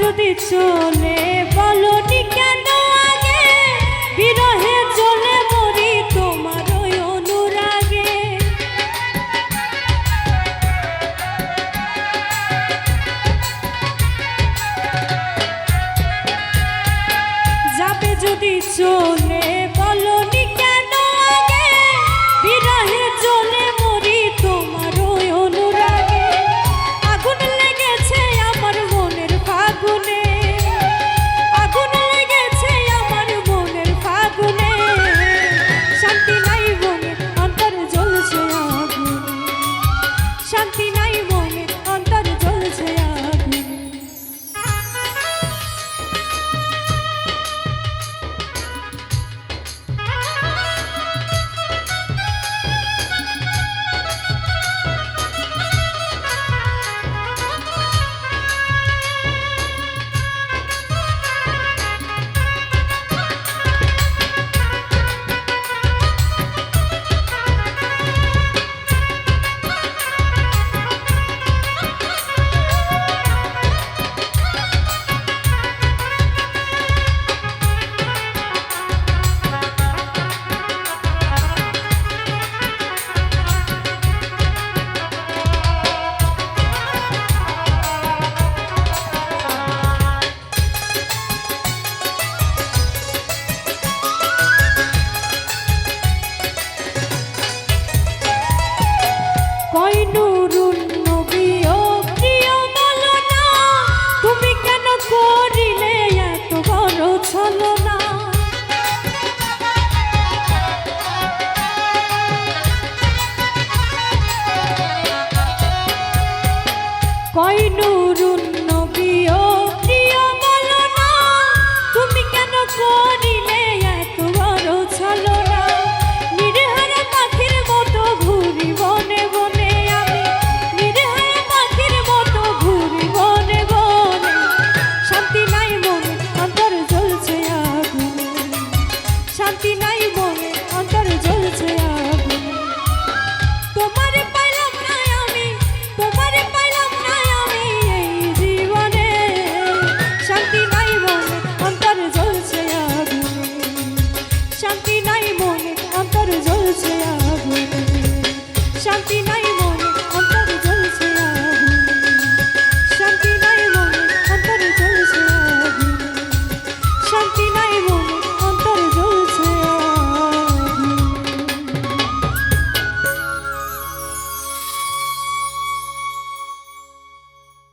যদি চলে বলনি কেন? হলো না। কয় নুরুন নবী